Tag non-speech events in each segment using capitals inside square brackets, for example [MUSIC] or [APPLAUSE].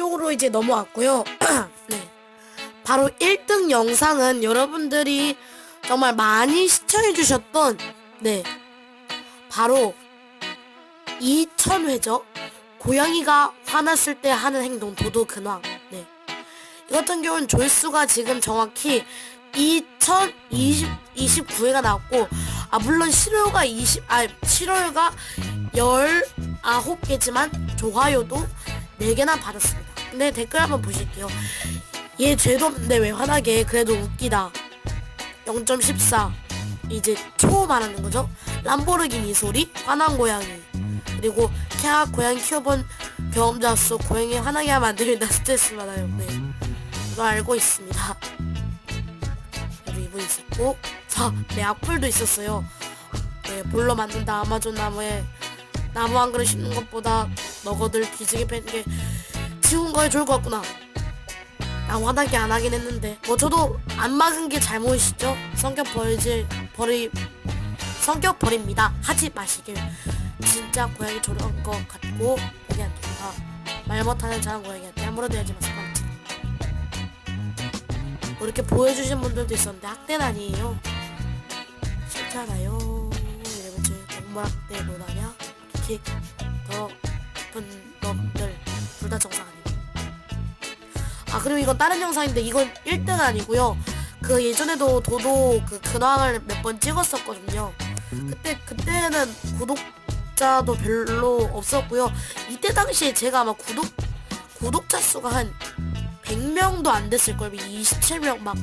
쪽으로 이제 넘어왔고요. [CLEARS THROAT] 네. 바로 1등 영상은 여러분들이 정말 많이 시청해주셨던, 네. 바로 2000회죠. 고양이가 화났을 때 하는 행동, 도도 근황. 네. 이 같은 경우는 조회수가 지금 정확히 2029회가 나왔고, 아, 물론 실효가 20, 아, 실효가 19개지만 좋아요도 4개나 받았습니다. 근데 댓글 한번 보실게요. 얘 죄도 없는데 왜 화나게 그래도 웃기다. 0.14 이제 초 말하는 거죠. 람보르기니 소리 화난 고양이 그리고 캬 고양이 키워본 경험자로서 고양이 화나게 하면 안 됩니다. [LAUGHS] 스트레스 받아요. 네. 이거 알고 있습니다. 그리고 이분 있었고 자, 네 악플도 있었어요. 네, 볼로 만든다 아마존 나무에 나무 한 그릇 심는 것보다 너거들 기지개 패는 게 지운 거에 좋을 것 같구나. 나 화나게 안 하긴 했는데 뭐 저도 안 막은 게 잘못이죠. 성격 버리질 버리 성격 버립니다. 하지 마시길. 진짜 고양이 저런 거 같고 좋다. 말 못하는 작은 고양이한테 아무래도 하지 마세요. 뭐 이렇게 보여주신 분들도 있었는데 학대는 아니에요. 싫잖아요. 이러면 저 동물학대 논하냐? 킥, 더, 분, 놈들 둘 다 정상 아 그리고 이건 다른 영상인데 이건 1등 아니고요. 그 예전에도 도도 그 근황을 몇 번 찍었었거든요. 그때 그때는 구독자도 별로 없었고요. 이때 당시에 제가 아마 구독 구독자 수가 한 100명도 안 됐을 걸, 27명 막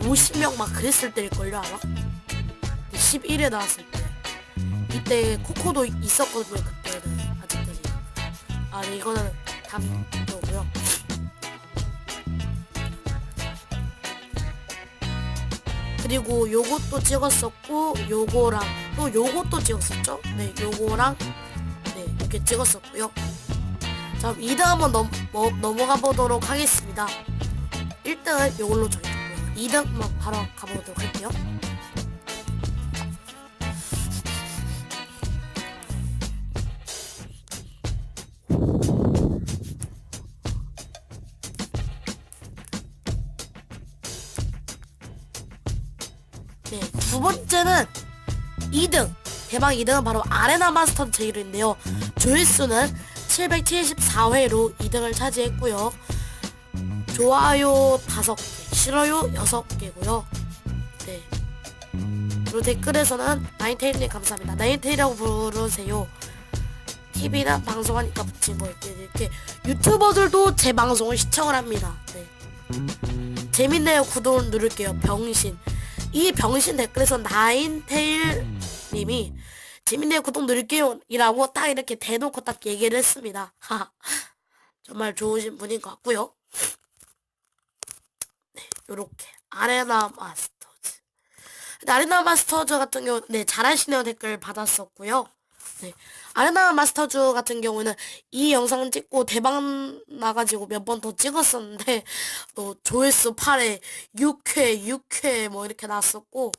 50명 막 그랬을 때일 걸요 아마. 11회 나왔을 때. 이때 코코도 있었거든요 그때는 아직까지. 아 네, 이거는 거고요. 그리고 요것도 찍었었고 요거랑 또 요것도 찍었었죠? 네 요거랑 네 이렇게 찍었었고요. 자 2등 한번 넘, 뭐, 넘어가 보도록 하겠습니다. 1등은 요걸로 정했고요. 2등 한번 바로 가보도록 할게요 두 번째는 2등. 대박 2등은 바로 아레나 마스터 제이르인데요. 조회수는 774회로 2등을 차지했고요. 좋아요 5개, 싫어요 6개고요. 네. 그리고 댓글에서는 나인테일님 감사합니다. 나인테일이라고 부르세요. TV나 방송하니까 붙인 거 이렇게, 이렇게 유튜버들도 제 방송을 시청을 합니다. 네. 재밌네요. 구독 누를게요. 병신. 이 병신 댓글에서 나인테일 님이 재밌네요. 구독 누를게요. 이라고 딱 이렇게 대놓고 딱 얘기를 했습니다. 하. 정말 좋으신 분인 것 같고요. 네 요렇게. 아레나 마스터즈. 근데 아레나 마스터즈 같은 경우 네 잘하시네요. 댓글 받았었고요 네. 아레나 마스터즈 같은 경우는 이 영상 찍고 대박 나가지고 몇 번 더 찍었었는데 [LAUGHS] 또 조회수 8회 6회 6회 뭐 이렇게 나왔었고.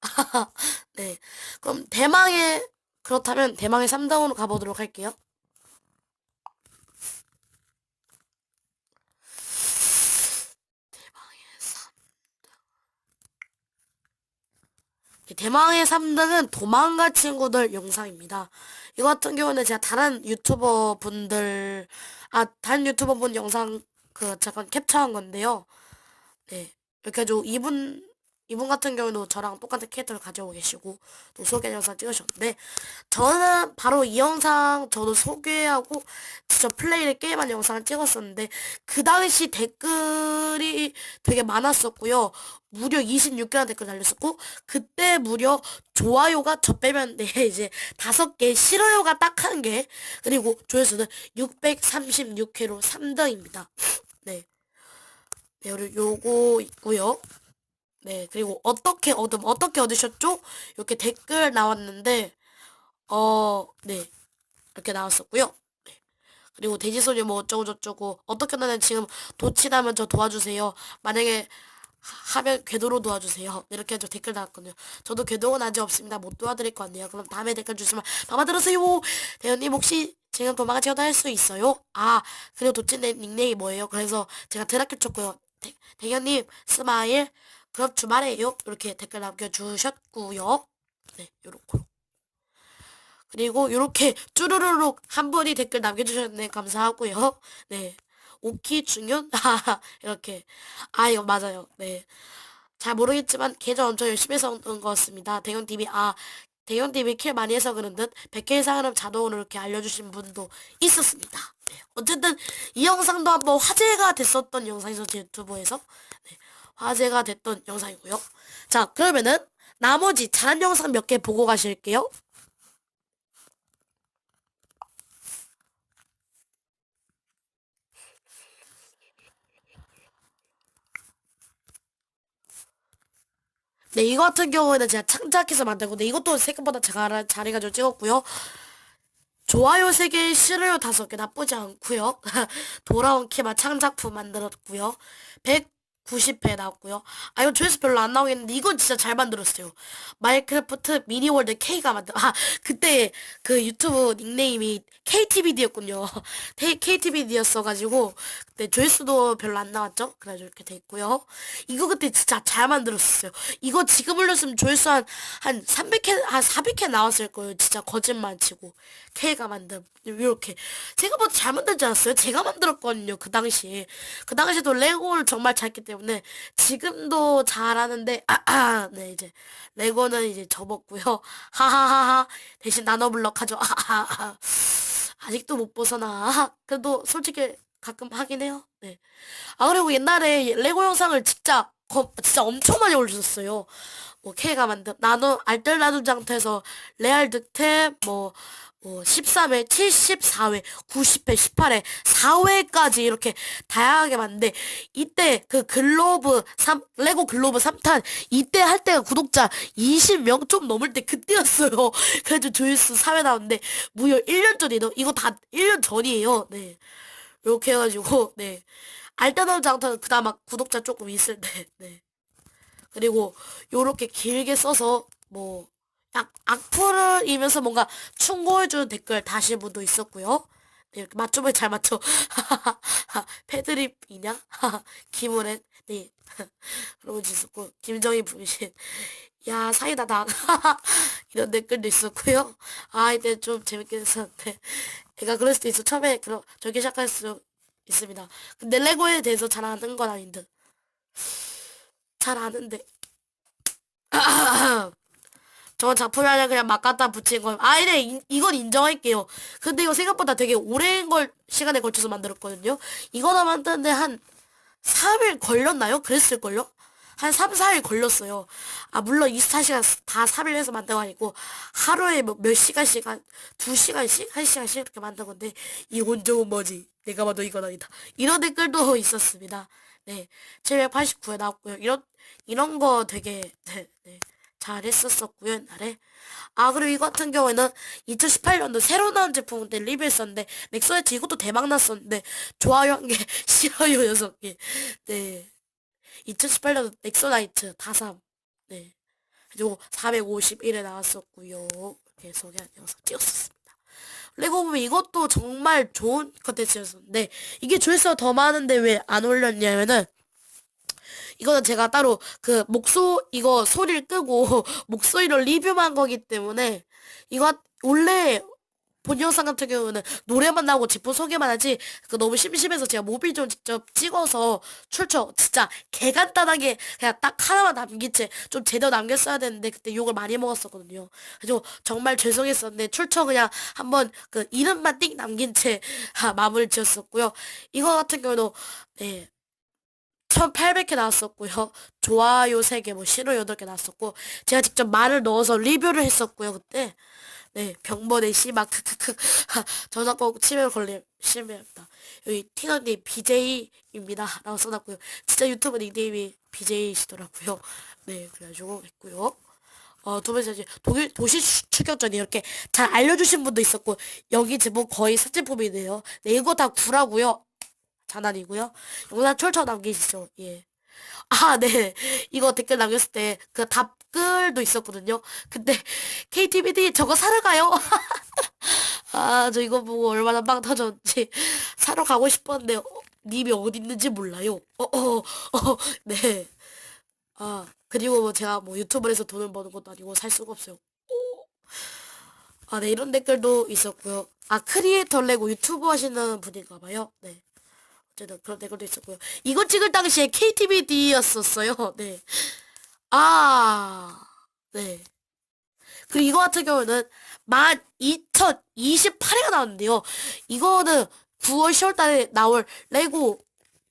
[LAUGHS] 네. 그럼 대망의 그렇다면 대망의 3등으로 가보도록 할게요 대망의 3등은 도망가 친구들 영상입니다. 이거 같은 경우는 제가 다른 유튜버 분들, 아, 다른 유튜버 분 영상 그 잠깐 캡처한 건데요. 네. 이렇게 해가지고 이분, 이분 같은 경우도 저랑 똑같은 캐릭터를 가지고 계시고 또 소개 영상 찍으셨는데 저는 바로 이 영상 저도 소개하고 직접 플레이를 게임한 영상을 찍었었는데 그 당시 댓글이 되게 많았었고요. 무려 26개나 댓글 달렸었고 그때 무려 좋아요가 저 빼면 네 [LAUGHS] 이제 다섯 개 싫어요가 딱 한 개 그리고 조회수는 636회로 3등입니다. 네. 네, 요거 있고요. 네, 그리고 어떻게 얻음, 어떻게 얻으셨죠? 이렇게 댓글 나왔는데, 어, 네. 이렇게 나왔었고요. 네. 그리고 돼지소리 뭐 어쩌고저쩌고, 어떻게 나는 지금 도치다면 저 도와주세요. 만약에 하- 하면 궤도로 도와주세요. 이렇게 해서 댓글 달았거든요. 저도 궤도는 아직 없습니다. 못 도와드릴 것 같네요. 그럼 다음에 댓글 주시면 마마 들으세요. 대현님 혹시 지금 도망가 채워도 할 수 있어요? 아 그리고 도찐의 닉네임이 뭐예요? 그래서 제가 드라킬 쳤고요. 대, 대현님 스마일 그럼 주말에요? 이렇게 댓글 남겨주셨고요. 네 요렇게 그리고 요렇게 쭈루루룩 한 분이 댓글 남겨주셨네 감사하고요. 네 오키 중현 [LAUGHS] 이렇게 아 이거 맞아요. 네. 잘 모르겠지만 계정 엄청 열심히 해서 온 것 같습니다. 대현 TV 아 대현 TV 킬 많이 해서 그런 듯 100개 이상은 자동으로 이렇게 알려주신 분도 있었습니다. 네. 어쨌든 이 영상도 한번 화제가 됐었던 영상이죠 제 유튜브에서 네. 화제가 됐던 영상이고요. 자 그러면은 나머지 잘한 영상 몇 개 보고 가실게요. 네, 이거 같은 경우에는 제가 창작해서 만든 건데 이것도 생각보다 제가 잘해가지고 찍었고요. 좋아요 3개, 싫어요 5개 나쁘지 않고요. [LAUGHS] 돌아온 키만 창작품 만들었고요. 190회 나왔고요. 아 이거 조회수 별로 안 나오겠는데 이건 진짜 잘 만들었어요. 마이크래프트 미니월드 K가 만든 아 그때 그 유튜브 닉네임이 KTVD였군요. [LAUGHS] KTVD였어가지고 그때 조회수도 별로 안 나왔죠. 그래가지고 이렇게 돼 있고요. 이거 그때 진짜 잘 만들었어요. 이거 지금 올렸으면 조회수 한, 한 300회, 한 400회 나왔을 거예요. 진짜 거짓말 치고. K가 만든, 이렇게. 생각보다 잘 만들지 않았어요? 제가 만들었거든요. 그 당시에. 그 당시에도 레고를 정말 잘했기 때문에 지금도 잘하는데, 아, 아, 네, 이제. 레고는 이제 접었고요. [LAUGHS] 하하하하. 대신 나노블럭 하죠. 아하하. 아직도 못 벗어나. [LAUGHS] 그래도 솔직히 가끔 하긴 해요. 네. 아, 그리고 옛날에 레고 영상을 진짜, 거, 진짜 엄청 많이 올렸었어요. 뭐, K가 만든, 나노, 알뜰 나누 장터에서 레알 득템, 뭐, 뭐, 13회, 74회, 90회, 18회, 4회까지 이렇게 다양하게 봤는데, 이때 그 글로브 3, 레고 글로브 3탄, 이때 할 때가 구독자 20명 좀 넘을 때 그때였어요. [LAUGHS] 그래도 조회수 4회 나왔는데, 무려 1년 전이에요. 이거 다 1년 전이에요. 네. 이렇게 해가지고 네 알뜰한 장터는 그나마 구독자 조금 있을 때 네. 그리고 요렇게 길게 써서 뭐 악, 악플이면서 뭔가 충고해주는 댓글 다신 분도 있었고요. 네, 이렇게 맞춤을 잘 맞춰. [LAUGHS] 패드립이냐? [LAUGHS] 김우렌 네. [LAUGHS] 그런 분 있었고 김정희 분신. 야 사이다 당 이런 댓글도 있었고요. 아 이때 좀 재밌게 했었는데. 제가 그럴 수도 있어. 처음에 그런 저렇게 시작할 수 있습니다. 근데 레고에 대해서 잘 아는 건 아닌 듯. 잘 아는데. 저건 작품이 아니라 그냥 막 갖다 붙인 건. 아, 이래, 이, 이건 인정할게요. 근데 이거 생각보다 되게 오랜 걸, 시간에 걸쳐서 만들었거든요. 이거나 만드는데 한 3일 걸렸나요? 그랬을걸요? 한 3, 4일 걸렸어요. 아, 물론 24시간 다 3일 해서 만든 거 아니고, 하루에 뭐몇 시간씩, 한 2시간씩? 1시간씩 이렇게 만든 건데, 이 온종은 뭐지? 내가 봐도 이건 아니다. 이런 댓글도 [LAUGHS] 있었습니다. 네. 789에 나왔고요. 이런, 이런 거 되게, 네, 네. 잘했었었고요, 옛날에. 아, 그리고 이 같은 경우에는 2018년도 새로 나온 제품인데 리뷰했었는데, 넥소네트 이것도 대박 났었는데, 좋아요 한 개, [LAUGHS] 싫어요 여섯 개. 네. 2018년 넥소나이트 다삼 네 그리고 451에 나왔었고요 이렇게 소개한 영상 찍었었습니다 레고 보면 이것도 정말 좋은 컨텐츠였었는데 이게 조회수가 더 많은데 왜 안 올렸냐면은 이거는 제가 따로 그 목소 이거 소리를 끄고 [LAUGHS] 목소리로 리뷰만 거기 때문에 이거 원래 본 영상 같은 경우는 노래만 나오고 제품 소개만 하지 그 너무 심심해서 제가 모빌 좀 직접 찍어서 출처 진짜 개 간단하게 그냥 딱 하나만 남긴 채 좀 제대로 남겼어야 되는데 그때 욕을 많이 먹었었거든요. 그래서 정말 죄송했었는데 출처 그냥 한번 그 이름만 띵 남긴 채 [LAUGHS] 아, 마무리 지었었고요. 이거 같은 경우도 네 1800개 나왔었고요. 좋아요 3개, 뭐 싫어 8개 나왔었고 제가 직접 말을 넣어서 리뷰를 했었고요. 그때 네, 병번의 씨막 크크크 [LAUGHS] 저작권 침해 걸림 심해합니다. 여기 티너님 BJ입니다. 라고 써놨고요. 진짜 유튜브 닉네임이 BJ시더라고요. 네, 그래가지고 했고요. 어, 두 번째 이제 독일 도시 추- 추격전이 이렇게 잘 알려주신 분도 있었고 여기 제목 거의 사진품이네요. 네, 이거 다 구라고요. 장난이고요. 영상 철저 남기시죠. 예. 아, 네. [LAUGHS] 이거 댓글 남겼을 때 그 답글도 있었거든요. 근데 [LAUGHS] KTVD 저거 사러 가요. [LAUGHS] 아, 저 이거 보고 얼마나 빵 터졌는지 사러 가고 싶었는데 어, 님이 어디 있는지 몰라요. 어, 어, 어, 네. 아, 그리고 뭐 제가 뭐 유튜브에서 돈을 버는 것도 아니고 살 수가 없어요. 아, 네, 이런 댓글도 있었고요. 아, 크리에이터 레고 유튜브 하시는 분인가 봐요. 네. 어쨌든 그런 댓글도 있었고요. 이거 찍을 당시에 KTVD였었어요. [LAUGHS] 네. 아, 네. 그리고 이거 같은 경우는 12,028회가 나왔는데요. 이거는 9월 10월 달에 나올 레고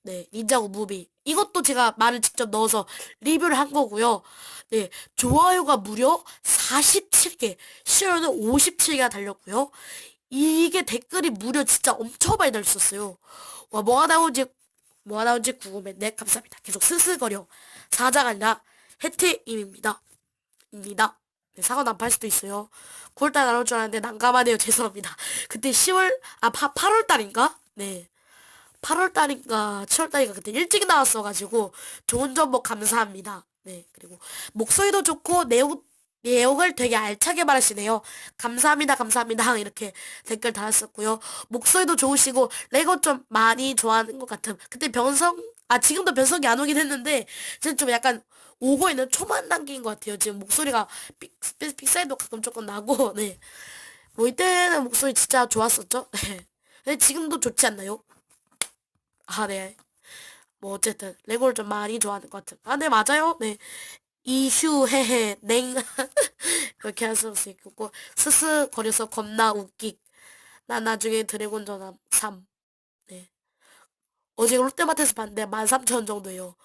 네, 닌자고 무비. 이것도 제가 말을 직접 넣어서 리뷰를 한 거고요. 네, 좋아요가 무려 47개, 싫어요는 57개가 달렸고요. 이게 댓글이 무려 진짜 엄청 많이 달렸었어요. 와, 뭐가 나온지, 뭐가 나온지 궁금해. 네, 감사합니다. 계속 스스거려. 사자가 아니라 혜태임입니다. 입니다. 네, 사과 난팔 수도 있어요. 9월달 나올 줄 알았는데 난감하네요. 죄송합니다. 그때 10월, 아, 8월달인가? 네. 8월달인가 7월달인가 그때 일찍 나왔어가지고 좋은 정보 감사합니다. 네 그리고 목소리도 좋고 내용 내용을 되게 알차게 말하시네요. 감사합니다, 감사합니다. [LAUGHS] 이렇게 댓글 달았었고요. 목소리도 좋으시고 레고 좀 많이 좋아하는 것 같음. 그때 변성 아 지금도 변성이 안 오긴 했는데 지금 좀 약간 오고 있는 초반 단계인 것 같아요. 지금 목소리가 삑, 삑, 삑사이도 가끔 조금 나고 [LAUGHS] 네. 뭐 이때는 목소리 진짜 좋았었죠. [LAUGHS] 네. 근데 지금도 좋지 않나요? 아, 네. 뭐 어쨌든 레고를 좀 많이 좋아하는 것 같은. 아, 네 맞아요. 네. 이휴 헤헤 냉 [LAUGHS] 그렇게 할수 있고 스스 거려서 겁나 웃기. 나 나중에 드래곤 전함 3. 네. 어제 롯데마트에서 봤는데 13,000원 정도예요.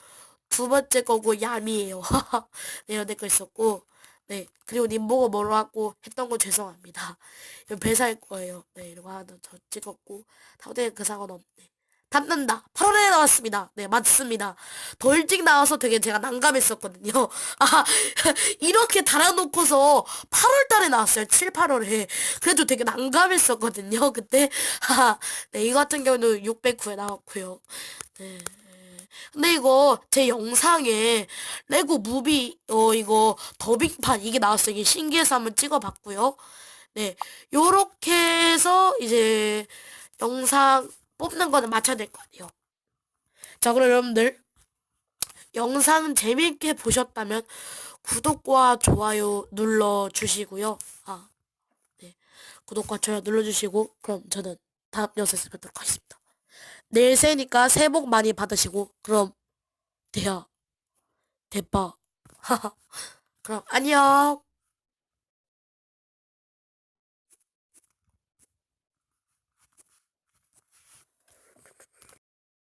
두 번째 거고 야미예요. [LAUGHS] 네, 이런 댓글 있었고 네. 그리고 님보고 뭐로 하고 했던 거 죄송합니다. 배사일 거예요. 네, 이거 하나 더 찍었고 다음에 그 사건 없네. 닫는다. 8월에 나왔습니다. 네, 맞습니다. 더 일찍 나와서 되게 제가 난감했었거든요. [LAUGHS] 아, 이렇게 달아놓고서 8월 달에 나왔어요. 7, 8월에. 그래도 되게 난감했었거든요. 그때. 아, 네, 이거 같은 경우는 609에 나왔고요. 네. 근데 이거 제 영상에 레고 무비 어 이거 더빙판 이게 나왔어요. 이게 신기해서 한번 찍어봤고요. 네, 요렇게 해서 이제 영상 뽑는 거는 맞춰야 될 거 아니에요. 자, 그럼 여러분들 영상 재미있게 보셨다면 구독과 좋아요 눌러 주시고요. 아, 네, 구독과 좋아요 눌러 주시고 그럼 저는 다음 영상에서 뵙도록 하겠습니다. 내일 새니까 새해 복 많이 받으시고 그럼 대야 대빠 [LAUGHS] 그럼 안녕